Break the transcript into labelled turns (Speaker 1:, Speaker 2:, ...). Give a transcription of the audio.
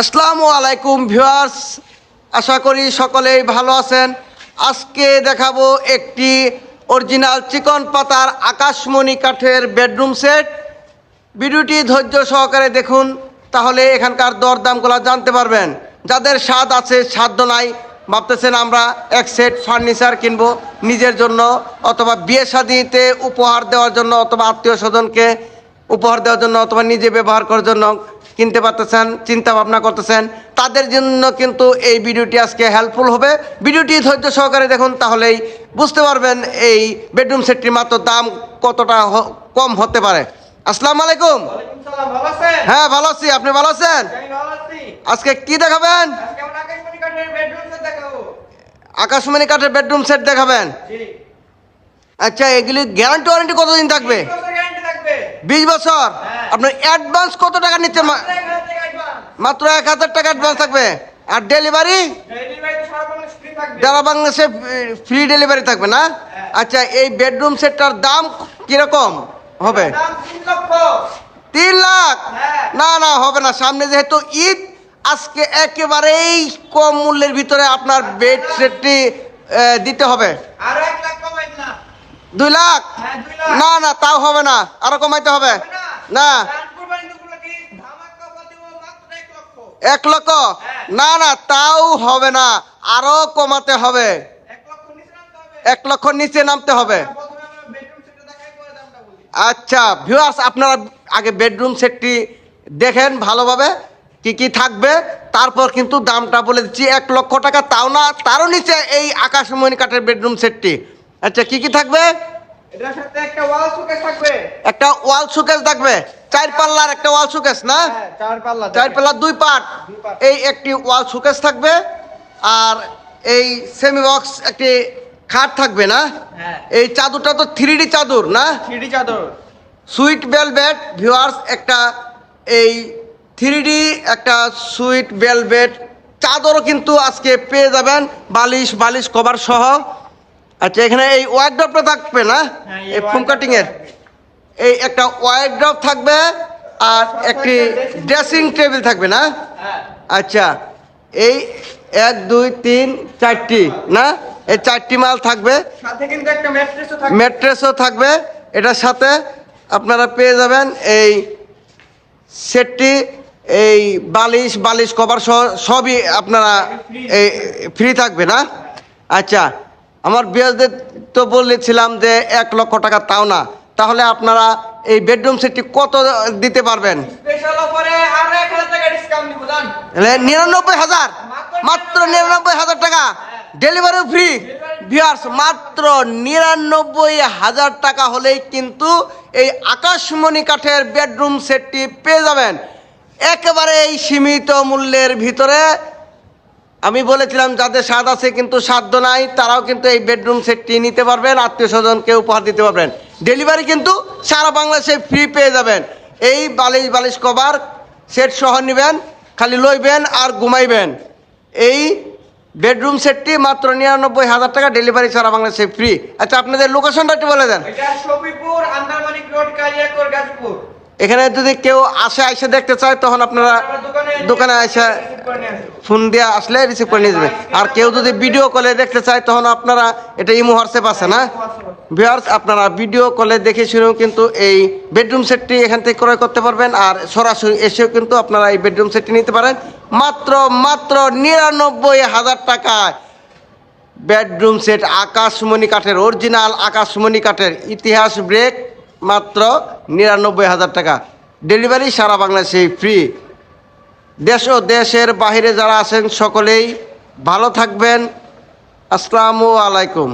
Speaker 1: আসসালামু আলাইকুম ভিউয়ার্স, আশা করি সকলেই ভালো আছেন। আজকে দেখাবো একটি অরিজিনাল চিকন পাতার আকাশমণি কাঠের বেডরুম সেট। ভিডিওটি ধৈর্য সহকারে দেখুন, তাহলে এখানকার দরদামগুলো জানতে পারবেন। যাদের স্বাদ আছে সাধ্য নাই, ভাবতেছেন আমরা এক সেট ফার্নিচার কিনবো নিজের জন্য, অথবা বিয়ে শাদিতে উপহার দেওয়ার জন্য, অথবা আত্মীয় স্বজনকে উপহার দেওয়ার জন্য, অথবা নিজে ব্যবহার করার জন্য কিনতে পারতেছেন চিন্তা ভাবনা করতেছেন তাদের জন্য কিন্তু এই ভিডিওটি আজকে হেল্পফুল হবে। ভিডিওটি ধৈর্য সহকারে দেখুন তাহলেই বুঝতে পারবেন এই বেডরুম সেটটির মাত্র দাম কতটা কম হতে পারে। আসসালামু আলাইকুম? হ্যাঁ ভালো আছি। আপনি ভালো আছেন। আজকে কি দেখাবেন।
Speaker 2: আকাশমণি কাঠের
Speaker 1: বেডরুম সেট দেখাবেন? আচ্ছা এগুলি গ্যারান্টি ওয়ারেন্টি কতদিন থাকবে।
Speaker 2: বিশ বছর?
Speaker 1: আপনার অ্যাডভান্স কত টাকা নিচ্ছেন। মাত্র এক হাজার টাকা অ্যাডভান্স থাকবে আর ডেলিভারি। যারা বাংলাদেশে ফ্রি ডেলিভারি থাকবে না। আচ্ছা এই বেডরুম সেটটার দাম কীরকম হবে
Speaker 2: তিন
Speaker 1: লাখ। না না হবে না সামনে যেহেতু ঈদ আজকে একেবারেই কম মূল্যের ভিতরে আপনার বেড সেটটি দিতে হবে। দুই লাখ
Speaker 2: হ্যাঁ, দুই লাখ।
Speaker 1: না না তাও হবে না আরও কমাইতে হবে
Speaker 2: না? এক লক্ষ।
Speaker 1: না না, তাও হবে না আরও কমাতে হবে
Speaker 2: এক লক্ষ নিচে নামতে হবে।
Speaker 1: আচ্ছা ভিউয়ার্স আপনারা আগে বেডরুম সেটটি দেখেন ভালোভাবে, কি কি থাকবে তারপর কিন্তু দামটা বলে দিচ্ছি, এক লক্ষ টাকা তাও না, তারও নিচে এই আকাশমণি কাঠের বেডরুম সেটটি আচ্ছা কি কি থাকবে
Speaker 2: এটার সাথে একটা wall showcase থাকবে।
Speaker 1: একটা ওয়াল সুকেস থাকবে। চার পাল্লার একটা ওয়াল সুকেস না?
Speaker 2: হ্যাঁ, চার পাল্লা
Speaker 1: চার পাল্লার দুই পার্ট। এই একটি ওয়াল সুকেস থাকবে আর এই সেমি বক্স একটি খাট থাকবে না?
Speaker 2: হ্যাঁ।
Speaker 1: এই চাদরটা তো থ্রি চাদর না?
Speaker 2: 3D চাদর।
Speaker 1: সুইট বেলভেট ভিউয়ার্স একটা এই থ্রি একটা সুইট বেলভেট চাদরও কিন্তু আজকে পেয়ে যাবেন। বালিশ বালিশ কভার সহ। আচ্ছা এখানে এই ওয়াইড্রপটা থাকবে না?
Speaker 2: হ্যাঁ,
Speaker 1: এই ফোম কাটিংয়ের
Speaker 2: থাকবে।
Speaker 1: এই একটা ওয়াইড্রপ থাকবে আর একটি ড্রেসিং টেবিল থাকবে না?
Speaker 2: হ্যাঁ।
Speaker 1: আচ্ছা এই এক দুই তিন চারটি না? এই চারটি মাল থাকবে।
Speaker 2: সাথে কিন্তু একটা ম্যাট্রেসও থাকবে।
Speaker 1: ম্যাট্রেসও থাকবে। এটার সাথে আপনারা পেয়ে যাবেন এই সেটটি এই বালিশ বালিশ কভার সহ সবই আপনারা এই ফ্রি থাকবে না? আচ্ছা আমার বিয়াজদের তো বলেছিলাম যে এক লক্ষ টাকা তাও না। তাহলে আপনারা এই বেডরুম সেটটি কত দিতে পারবেন? নিরানব্বই হাজার? মাত্র নিরানব্বই হাজার। টাকা। ডেলিভারি ফ্রি ভিউয়ার্স মাত্র নিরানব্বই হাজার টাকা হলেই কিন্তু এই আকাশমণি কাঠের বেডরুম সেটটি পেয়ে যাবেন। একেবারে এই সীমিত মূল্যের ভিতরে আমি বলেছিলাম যাদের স্বাদ আছে কিন্তু সাধ্য নাই তারাও কিন্তু এই বেডরুম সেটটি নিতে পারবেন আত্মীয় স্বজনকে উপহার দিতে পারবেন। ডেলিভারি কিন্তু সারা বাংলাদেশে ফ্রি পেয়ে যাবেন। এই বালিশ বালিশ কভার সেট সহ নেবেন খালি লইবেন আর ঘুমাইবেন। এই বেডরুম সেটটি মাত্র নিরানব্বই হাজার টাকা ডেলিভারি সারা বাংলাদেশে ফ্রি আচ্ছা আপনাদের লোকেশনটা একটু বলে দেন। এখানে যদি কেউ আসে এসে দেখতে চায় তখন আপনারা
Speaker 2: দোকানে
Speaker 1: দোকানে ফোন দিয়ে আসলে রিসিভ করে নিয়ে যাবে। আর কেউ যদি ভিডিও কলে দেখতে চায়, তখন আপনারা এটা ইমো হোয়াটসঅ্যাপ আছে না? ভিউয়ার্স আপনারা ভিডিও কলে দেখে শুনেও কিন্তু এই বেডরুম সেটটি এখান থেকে ক্রয় করতে পারবেন। আর সরাসরি এসেও কিন্তু আপনারা এই বেডরুম সেটটি নিতে পারেন। মাত্র মাত্র নিরানব্বই হাজার টাকায় বেডরুম সেট আকাশমণি কাঠের অরিজিনাল আকাশমণি কাঠের ইতিহাস ব্রেক মাত্র নিরানব্বই হাজার টাকা। ডেলিভারি সারা বাংলাদেশে ফ্রি দেশ ও দেশের বাহিরে যারা আছেন সকলেই ভালো থাকবেন। আসসালামু আলাইকুম।